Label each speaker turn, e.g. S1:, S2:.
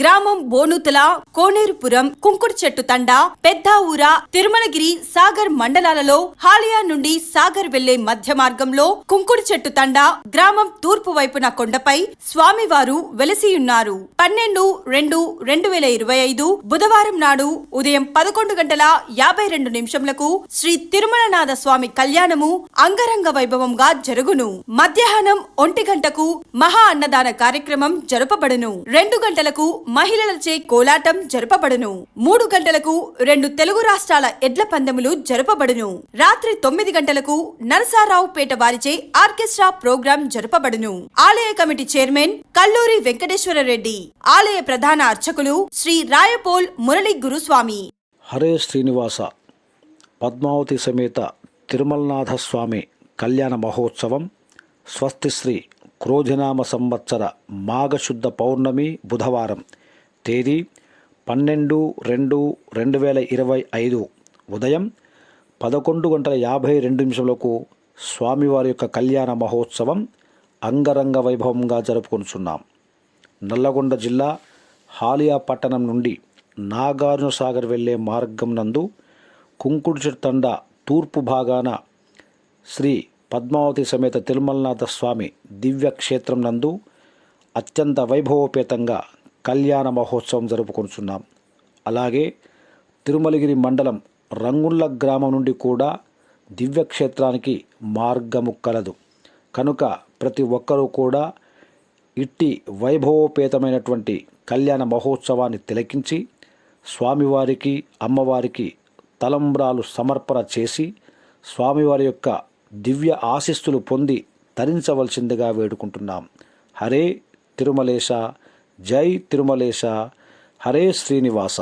S1: గ్రామం బోనుతల కోనేరుపురం కుంకుడు చెట్టు తండ పెద్ద ఊర తిరుమలగిరి సాగర్ మండలాలలో హాలియా నుండి సాగర్ వెళ్ళే మధ్య మార్గంలో కుంకుడు చెట్టు తండ గ్రామం తూర్పు వైపున కొండపై స్వామివారు వెలసియున్నారు. పన్నెండు రెండు రెండు వేల ఇరవై ఐదు బుధవారం నాడు ఉదయం పదకొండు గంటల యాభై రెండు నిమిషంలకు శ్రీ తిరుమలనాథ స్వామి కళ్యాణము అంగరంగ వైభవంగా జరుగును. మధ్యాహ్నం ఒంటి గంటకు మహా అన్నదాన కార్యక్రమం జరుపబడును. రెండు గంటలకు మహిళలచే కోలాటం జరపబడును. మూడు గంటలకు రెండు తెలుగు రాష్ట్రాల ఎడ్ల పందెములు జరపబడును. రాత్రి తొమ్మిది గంటలకు నరసారావుపేట వారిచే ఆర్కెస్ట్రా ప్రోగ్రాం జరపబడును. ఆలయ కమిటీ చైర్మన్ కల్లూరి వెంకటేశ్వర రెడ్డి ఆలయ ప్రధాన అర్చకులు శ్రీ రాయపోల్ మురళి గురుస్వామి.
S2: హరే శ్రీనివాస. పద్మావతి సమేత తిరుమలనాథ స్వామి కళ్యాణ మహోత్సవం. స్వస్తిశ్రీ క్రోధినామ సంవత్సర మాఘశుద్ధ పౌర్ణమి బుధవారం. తేదీ పన్నెండు రెండు రెండు వేల ఇరవై ఐదు ఉదయం పదకొండు గంటల యాభై రెండు నిమిషములకు స్వామివారి యొక్క కళ్యాణ మహోత్సవం అంగరంగ వైభవంగా జరుపుకొనుచున్నాం. నల్లగొండ జిల్లా హాలియా పట్టణం నుండి నాగార్జున సాగర్ వెళ్ళే మార్గం నందు కుంకుడు తండ తూర్పు భాగాన శ్రీ పద్మావతి సమేత తిరుమలనాథ స్వామి దివ్య క్షేత్రం నందు అత్యంత వైభవోపేతంగా కళ్యాణ మహోత్సవం జరుపుకొనుచున్నాం. అలాగే తిరుమలగిరి మండలం రంగుళ్ళ గ్రామం నుండి కూడా దివ్యక్షేత్రానికి మార్గము కలదు. కనుక ప్రతి ఒక్కరూ కూడా ఇట్టి వైభవోపేతమైనటువంటి కళ్యాణ మహోత్సవాన్ని తిలకించి స్వామివారికి అమ్మవారికి తలంబ్రాలు సమర్పణ చేసి స్వామివారి యొక్క దివ్య ఆశిస్తులు పొంది తరించవలసిందిగా వేడుకుంటున్నాం. హరే తిరుమలేశ. జై తిరుమలేశ హరే శ్రీనివాస.